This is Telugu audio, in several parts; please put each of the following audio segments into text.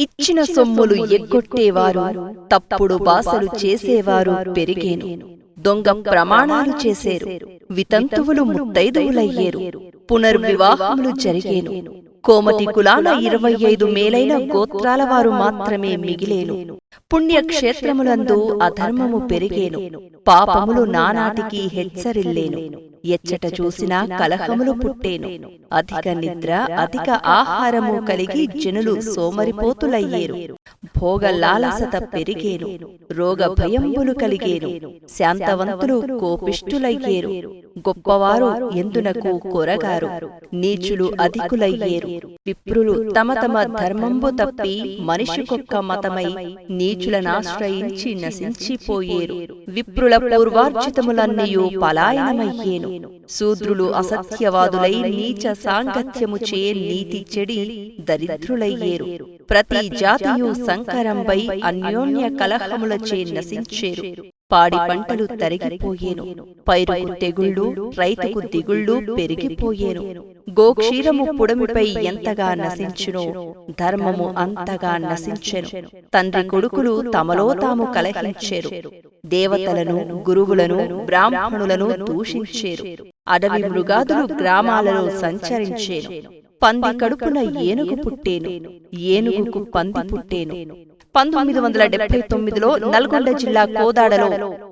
ఇచ్చిన సొమ్ములు ఎగ్గొట్టేవారు తప్పుడు బాసలు చేసేవారు పెరిగేను. దొంగ ప్రమాణాలు చేసేరు. వితంతువులు ముత్తైదువులయ్యేరు. పునర్వివాహములు జరిగేను. కోమటి కులాన ఇరవై ఐదు మేలైన గోత్రాల వారు మాత్రమే మిగిలేను. పుణ్యక్షేత్రములందు అధర్మము పెరిగేను. పాపములు నానాటికి హెచ్చరిల్లేను. ఎచ్చట చూసినా కలహములు పుట్టేను. అధిక నిద్ర అధిక ఆహారము కలిగి జనులు సోమరిపోతులయ్యేరు. భోగ లాలసత పెరిగేను రోగ భయంబులు కలిగేను శాంతవంతులు కోపిష్టులయ్యేరు గొప్పవారు ఎందునకు కొరగారు? నీచులు అధికులయ్యేరు. విప్రులు తమ తమ ధర్మంబు తప్పి మనిషికొక్క మతమై నీచులనాశ్రయించి నశించిపోయేరు. విప్రుల పూర్వార్జితములన్నయు పలాయనమయ్యేను. శూద్రులు అసత్యవాదులై నీచ సాంగత్యము చే నీతి చెడి దరిద్రులయ్యేరు. ప్రతి జాతియు సంకరంపై అన్యోన్య కలహములచే నశించేరు. పాడి పంటలు తరిగిపోయేను. పైరుకు తెగుళ్ళు రైతుకు దిగుళ్ళు పెరిగిపోయేను. గోక్షీరము పుడమిపై ఎంతగా నశించునో ధర్మము అంతగా నశించెను. తండ్రి కొడుకులు తమలో తాము కలహించేరు దేవతలను గురువులను బ్రాహ్మణులను దూషించేరు. అడవి మృగాదులు గ్రామాలలో సంచరించేను. పంది కడుపున ఏనుగు పుట్టేను. ఏనుగుకు పంది పుట్టేను. పంతొమ్మిది వందల డెబ్బై తొమ్మిదిలో నల్గొండ జిల్లా కోదాడలో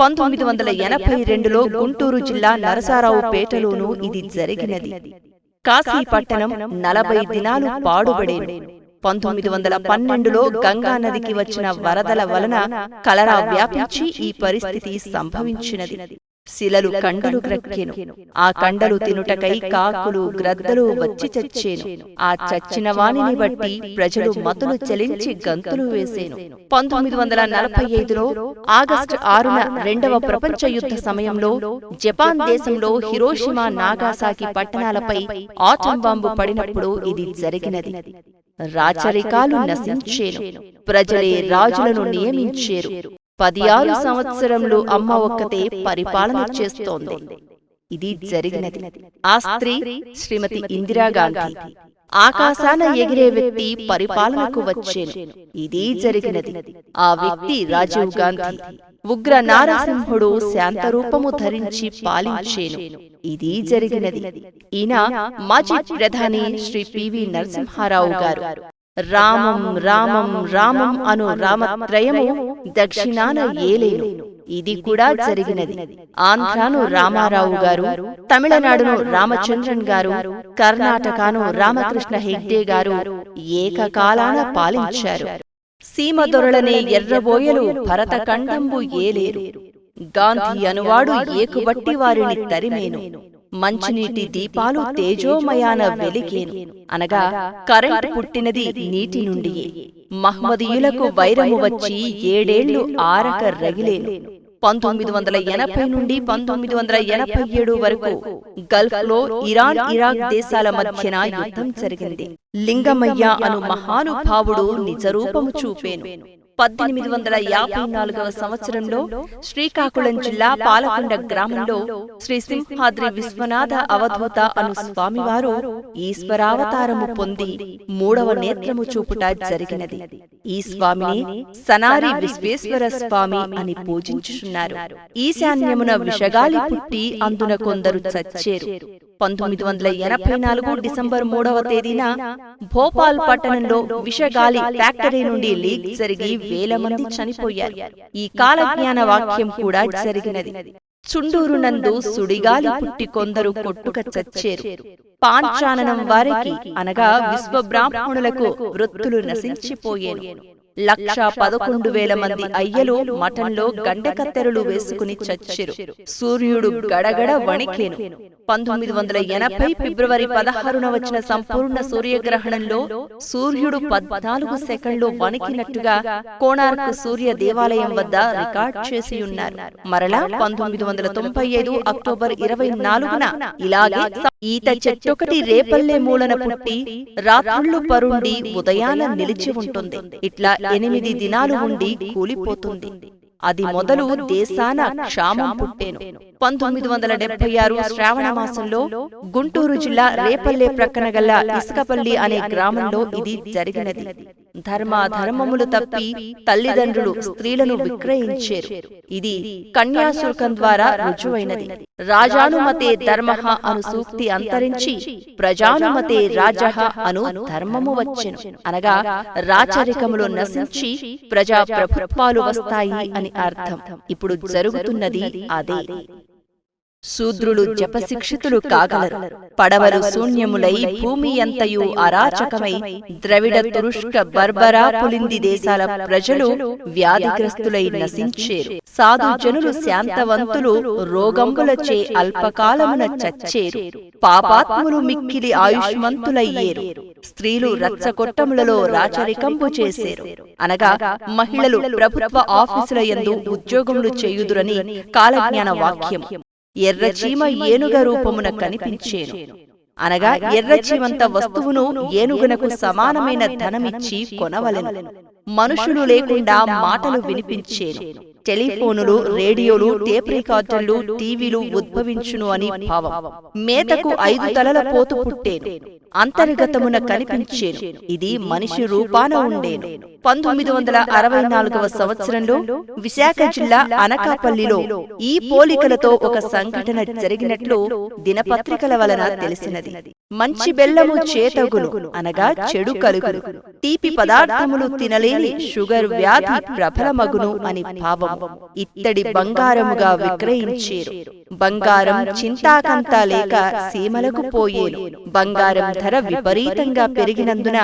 పంతొమ్మిది వందల ఎనభై రెండులో గుంటూరు జిల్లా నరసారావు పేటలోను ఇది జరిగినది. కాశీ పట్టణం నలభై దినాలు పాడుబడేను. పంతొమ్మిది వందల పన్నెండులో గంగా నదికి వచ్చిన వరదల వలన కలరా వ్యాపించి ఈ పరిస్థితి సంభవించినది. శిలలు కండలు గ్రక్కెను ఆ కండలు తినుటకై కాకులు గ్రద్దలు వచ్చి చచ్చేను. ఆ చచ్చిన వానిని బట్టి ప్రజలు మతులు చెలించి గంతులు వేసేను. పంతొమ్మిది వందల నలభై ఐదులో ఆగస్టు ఆరున రెండవ ప్రపంచ యుద్ధ సమయంలో జపాన్ దేశంలో హిరోషిమా నాగాసాకి పట్టణాలపై ఆటం బాంబు పడినప్పుడు ఇది జరిగినది. రాచరికాలు నశించేను. ప్రజలే రాజులను నియమించేరు. పది ఆరు సంవత్సరంలో అమ్మ ఒక్కతే పరిపాలన చేస్తోంది. ఇది జరిగినది. ఆ స్త్రీ శ్రీమతి ఇందిరాగాంధీ ఆకాశాన ఎగిరే వ్యక్తి పరిపాలనకు వచ్చేను. ఇది జరిగినది. ఆ వ్యక్తి రాజీవ్ గాంధీ. ఉగ్ర నారసింహుడు శాంతరూపము ధరించి పాలించేను. ఇది జరిగినది. ఈయన మాజీ ప్రధాని శ్రీ పివి నరసింహారావు గారు. రామం రామం రామం అను రామత్రయము దక్షిణాన ఏలేను. ఇది కూడా జరిగినది. ఆంధ్రాను రామారావు గారు తమిళనాడును రామచంద్రన్ గారు కర్ణాటకను రామకృష్ణ హెగ్డే గారు ఏకకాలాన పాలించారు. సీమ దొరలనే ఎర్రబోయలు భరతఖండంబు ఏలేరు. గాంధీ అనువాడు ఏకుబట్టి వారిని తరిమేను. మంచినీటి దీపాలు తేజోమయాన వెలిగేను. అనగా కరెంట్ పుట్టినది నీటి నుండియే. మహ్మదీయులకు వైరము వచ్చి ఏడేళ్ళు ఆరక రగిలేను. పంతొమ్మిది వందల ఎనభై నుండి పంతొమ్మిది వందల ఎనభై ఏడు వరకు గల్ఫ్లో ఇరాన్ ఇరాక్ దేశాల మధ్యన యుద్ధం జరిగింది. లింగమయ్య అను మహానుభావుడు నిజరూపము చూపేను. పద్దెనిమిది వందల యాభై నాలుగవ సంవత్సరంలో శ్రీకాకుళం జిల్లా పాలకొండ గ్రామంలో శ్రీ సింహాద్రి విశ్వనాథ అవధూత అను స్వామివారు ఈశ్వరావతారము పొంది మూడవ నేత్రము చూపుట జరిగినది. ఈ స్వామిని సనారి విశ్వేశ్వర స్వామి అని పూజించుచున్నారు. ఈశాన్యమున విషగాలి పుట్టి అందున కొందరు చచ్చేరు. పంతొమ్మిది వందల ఎనభై నాలుగు డిసెంబర్ మూడవ తేదీన భోపాల్ పట్టణంలో విషగాలి ఫ్యాక్టరీ నుండి లీక్ జరిగి వేల మంది చనిపోయారు. ఈ కాలజ్ఞాన వాక్యం కూడా జరిగినది. చుండూరు నందు సుడిగాలి పుట్టి కొందరు కొట్టుక చచ్చేరు. పాంచాననం వారికి అనగా విశ్వబ్రాహ్మణులకు వృత్తులు నశించిపోయేను. లక్ష పదకొండు వేల మంది అయ్యలు మఠంలో గండకత్తెరలు వేసుకుని చచ్చిరు. సూర్యుడు గడగడ వణికేను పంతొమ్మిది వందల ఎనభై ఫిబ్రవరి పదహారున వచ్చిన సంపూర్ణ సూర్యగ్రహణంలో సూర్యుడు పద్నాలుగు సెకండ్లు వణికినట్టుగా కోణార్క్ సూర్య దేవాలయం వద్ద రికార్డ్ చేసి ఉన్నారు. మరలా పంతొమ్మిది వందల తొంభై ఐదు అక్టోబర్ ఇరవై నాలుగున ఇలాగే ఈత చెట్టొకటి రేపల్లె మూలన పుట్టి రాత్రుళ్ళు పరుండి ఉదయాన నిలిచి ఉంటుంది. ఇట్లా ఎనిమిది దినాలు ఉండి కూలిపోతుంది. అది మొదలు దేశాన క్షామం పుట్టేను. పంతొమ్మిది వందల డెబ్బై ఆరు శ్రావణ మాసంలో గుంటూరు జిల్లా రేపల్లె ప్రక్కన గల ఇసుకపల్లి అనే గ్రామంలో ఇది జరిగినది. ధర్మ ధర్మములు తప్పి తల్లిదండ్రులు స్త్రీలను విక్రయించారు. ఇది కన్యాశుల్కం ద్వారా రుజువైనది. రాజానుమతే ధర్మ అను సూక్తి అంతరించి ప్రజానుమతే రాజ అను ధర్మము వచ్చెను. అనగా రాచరికములు నశించి ప్రజా ప్రభుత్వాలు వస్తాయి అని అర్థం. ఇప్పుడు జరుగుతున్నది అదే. శూద్రులు జపశిక్షితులు కాగలరు. పడవలు శూన్యములై భూమి అంతయు అరాచకమై ద్రవిడ తురుష్క బర్బరా పులింది దేశాల ప్రజలు వ్యాధిగ్రస్తులై నశించేరు. సాధు జనులు శాంతవంతులు రోగంబులచే అల్పకాలమున చచ్చేరు. పాపాత్ములు మిక్కిలి ఆయుష్మంతులయ్యేరు. స్త్రీలు రచ్చకొట్టములలో రాచరికంపు చేసేరు. అనగా మహిళలు ప్రభుత్వ ఆఫీసుల యందు ఉద్యోగములు చేయుదురని కాలజ్ఞాన వాక్యం. ఎర్రచీమ ఏనుగ రూపమున కనిపించేను. అనగా ఎర్రచీమంత వస్తువును ఏనుగునకు సమానమైన ధనమిచ్చి కొనవలెను. మనుషులు లేకుండా మాటలు వినిపించేను. టెలిఫోనులు రేడియోలు టేప్ రికార్డర్లు టీవీలు ఉద్భవించును అని భావం. మేతకు ఐదు తలల పోతు పుట్టేను. అంతర్గతమున కనిపించేను. ఇది మనిషి రూపాన ఉండేను. పంతొమ్మిది వందల అరవై నాలుగవ సంవత్సరంలో విశాఖ జిల్లా అనకాపల్లిలో ఈ పోలికలతో ఒక సంఘటన జరిగినట్లు దినపత్రికల వలన తెలిసినది. మంచి బెల్లము చేతగులు అనగా చెడు కలుగులు తీపి పదార్థములు తినలేని షుగర్ వ్యాధి ప్రబలమగును అని భావం ఇత్తడి బంగారముగా విక్రయించేరు. బంగారం చింతాకంతా లేక సీమలకు పోయేను. బంగారం ధర విపరీతంగా పెరిగినందున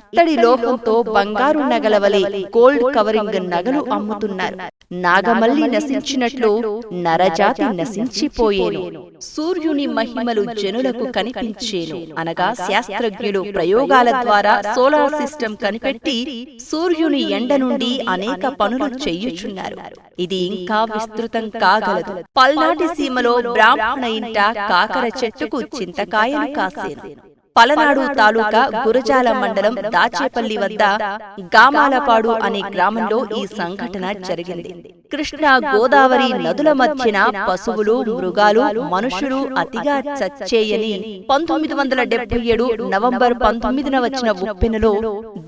ఇత్తడి లోహంతో బంగారు నగల వలె గోల్డ్ కవరింగ్ నగలు అమ్ముతున్నారు. నాగమల్లి నశించినట్లు నరజాతి నశించిపోయేను. సూర్యుని మహిమలు జనులకు కనిపించేను. అనగా శాస్త్రజ్ఞులు ప్రయోగాల ద్వారా సోలార్ సిస్టమ్ కనిపెట్టి సూర్యుని ఎండ నుండి అనేక పనులు చెయ్యుచున్నారు ఇది ఇంకా విస్తృతం కాగలదు. పల్నాటి సీమలో బ్రాహ్మణ ఇంట కాకర చెట్టుకు చింతకాయను కాసేను. పలనాడు తాలూకా గురజాల మండలం దాచేపల్లి వద్ద గామాలపాడు అనే గ్రామంలో ఈ సంఘటన జరిగింది. కృష్ణా గోదావరి నదుల మధ్యన పశువులు మృగాలు మనుషులు అతిగా చచ్చేయని పంతొమ్మిది వందల డెబ్బై ఏడు నవంబర్ పంతొమ్మిదిన వచ్చిన ఉప్పెనలో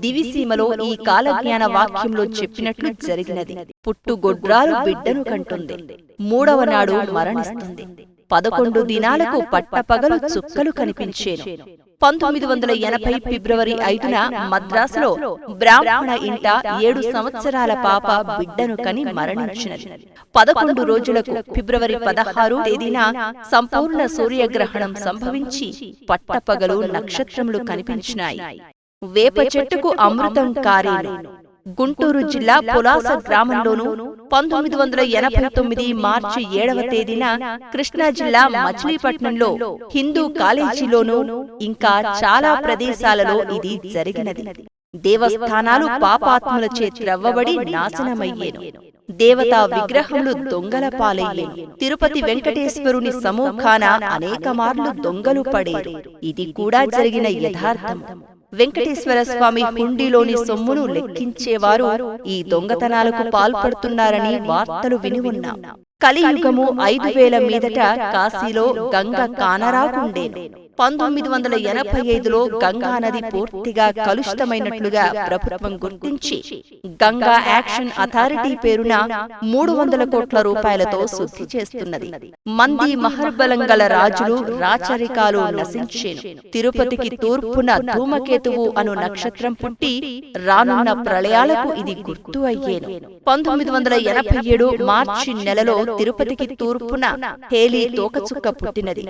దివిసీమలో ఈ కాలజ్ఞాన వాక్యంలో చెప్పినట్లు జరిగినది. పుట్టుగొడ్రాలు బిడ్డను కంటుంది. మూడవ నాడు మరణిస్తుంది. పదకొండు దినాలకు పట్టపగలు చుక్కలు కనిపించేను. పంతొమ్మిది వందల ఎనభై ఫిబ్రవరి ఐదున మద్రాసులో బ్రాహ్మణ ఇంట ఏడు సంవత్సరాల పాప బిడ్డను కని మరణించినది. పదకొండు రోజులకు ఫిబ్రవరి పదహారు తేదీన సంపూర్ణ సూర్యగ్రహణం సంభవించి పట్టపగలు నక్షత్రములు కనిపించినాయి. వేప చెట్టుకు అమృతం కారేను. గుంటూరు జిల్లా పులాస గ్రామంలోను పంతొమ్మిది వందల ఎనభై తొమ్మిది మార్చి ఏడవ తేదీన కృష్ణా జిల్లా మచిలీపట్నంలో హిందూ కాలేజీలోనూ ఇంకా చాలా ప్రదేశాలలో ఇది జరిగినది. దేవస్థానాలు పాపాత్ములచే త్రవ్వబడి నాశనమయ్యేను. దేవతా విగ్రహములు దొంగల పాలయ్యేను తిరుపతి వెంకటేశ్వరుని సమూఖాన అనేక మార్లు దొంగలు పడేరు. ఇది కూడా జరిగిన యథార్థం వెంకటేశ్వర స్వామి హుండీలోని సొమ్మును లెక్కించేవారు ఈ దొంగతనాలకు పాల్పడుతున్నారని వార్తలు విని ఉన్నాం. కలియుగము ఐదు వేల మీదట కాశీలో గంగ కానరాకుండేను పంతొమ్మిది వందల ఎనభై ఐదులో గంగా నది పూర్తిగా కలుషితమైనట్లుగా ప్రభుత్వం గుర్తించి గంగా యాక్షన్ అథారిటీ పేరున మూడు వందల కోట్ల రూపాయలతో శుద్ధి చేస్తున్నది. మంది మహర్బలం గల రాజులు రాచరికాలు నశించేను. తిరుపతికి తూర్పున ధూమకేతువు అను నక్షత్రం పుట్టి రానున్న ప్రళయాలకు ఇది గుర్తు అయ్యేను. పంతొమ్మిది వందల ఎనభై ఏడు మార్చి నెలలో తిరుపతికి తూర్పున హేలీ తోకచుక్క పుట్టినది.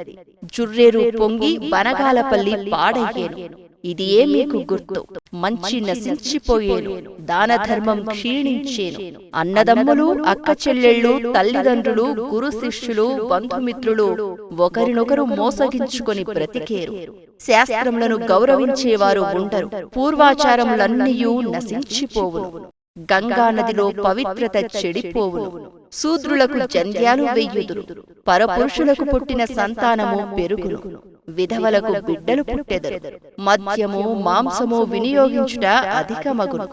జుర్రేరు పొంగి బనగాలపల్లి పాడయ్యేను. ఇది ఏ మీకు గుర్తు. మంచి నశించిపోయేను. దాన ధర్మం క్షీణించేను. అన్నదమ్ములు అక్క చెల్లెళ్ళు తల్లిదండ్రులు గురు శిష్యులు బంధుమిత్రులు ఒకరినొకరు మోసగించుకొని బ్రతికేరు. శాస్త్రములను గౌరవించేవారు ఉండరు. పూర్వాచారములన్నీయూ నశించిపోవును. గంగా నదిలో పవిత్రత చెడిపోవును. శూద్రులకు జంధ్యాలు వెయ్యుదురు. పరపురుషులకు పుట్టిన సంతానము పెరుగును. విధవలకు బిడ్డలు పుట్టెదరు. మద్యము మాంసము వినియోగించుట అధికమగును.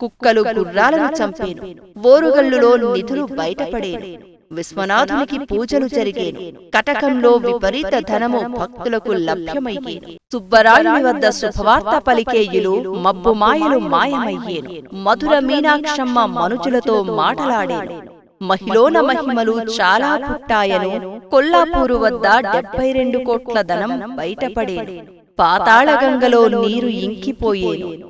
కుక్కలు గుర్రాలను చంపేను. ఓరుగల్లులో నిధులు బయటపడేను. విశ్వనాథునికి పూజలు జరిగేను. కటకంలో విపరీత ధనము భక్తులకు లభ్యమయ్యేను. సుబ్బరాయుని వద్ద శుభవార్త పలికేయులు మబ్బు మాయలు మాయమయ్యేను. మధుర మీనాక్షమ్మ మనుజులతో మాటలాడేను. మహిళోన మహిమలు చాలా పుట్టాయను. కొల్లాపూరు వద్ద డెబ్బై రెండు కోట్ల ధనం బయటపడేను. పాతాళగంగలో నీరు ఇంకిపోయేను.